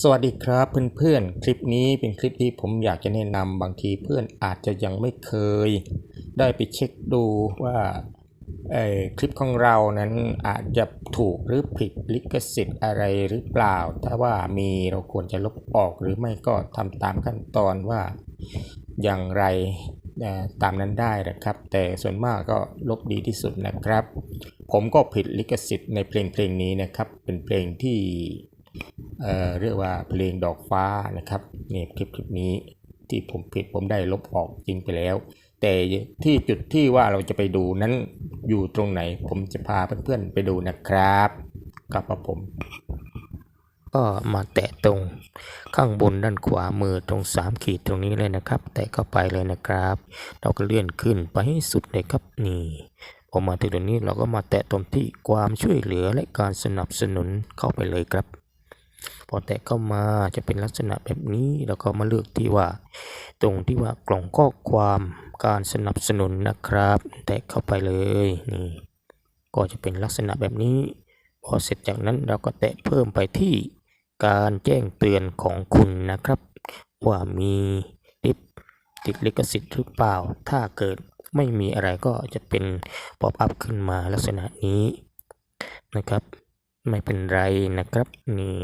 สวัสดีครับเพื่อนๆ คลิปนี้เป็นคลิปที่ผมอยากจะแนะนำบางทีเพื่อนอาจจะยังไม่เคย ได้ไปเช็คดูว่าคลิปของเรานั้นอาจจะถูกหรือผิดลิขสิทธิ์อะไรหรือเปล่า ถ้าว่ามีเราควรจะลบออกหรือไม่ก็ทำตามขั้นตอนว่าอย่างไรตามนั้นได้นะครับ แต่ส่วนมากก็ลบดีที่สุดนะครับ ผมก็ผิดลิขสิทธิ์ในเพลงเพลงนี้นะครับ เป็นเพลงที่ เอ่อเรียกว่าเพลงดอกฟ้านะครับนี่คลิปคลิปนี้ที่ผมผิดผมได้ลบออกจริงไปแล้ว แต่ที่จุดที่ว่าเราจะไปดูนั้นอยู่ตรงไหน ผมจะพาเพื่อนๆไปดูนะครับกับผมก็มาแตะตรงข้างบนด้านขวามือตรง 3 ขีดตรงนี้เลยนะครับ แตะเข้าไปเลยนะครับ เราก็เลื่อนขึ้นไปให้สุดเลยครับนี่พอมาถึงตรงนี้เราก็มาแตะตรงที่ความช่วยเหลือและการสนับสนุนเข้าไปเลยครับ พอแตะเข้ามาจะเป็นลักษณะแบบนี้แล้วก็มาเลือกที่ว่า ตรงที่ว่ากล่องข้อความการสนับสนุนนะครับ แตะเข้าไปเลยนี่ก็จะเป็นลักษณะแบบนี้ พอเสร็จจากนั้นเราก็แตะเพิ่มไปที่การแจ้งเตือนของคุณนะครับ ว่ามีติดติดลิขสิทธิ์หรือเปล่า ถ้าเกิดไม่มีอะไรก็จะเป็นป๊อปอัพขึ้นมาลักษณะนี้นะครับ ไม่เป็นไรนะครับนี่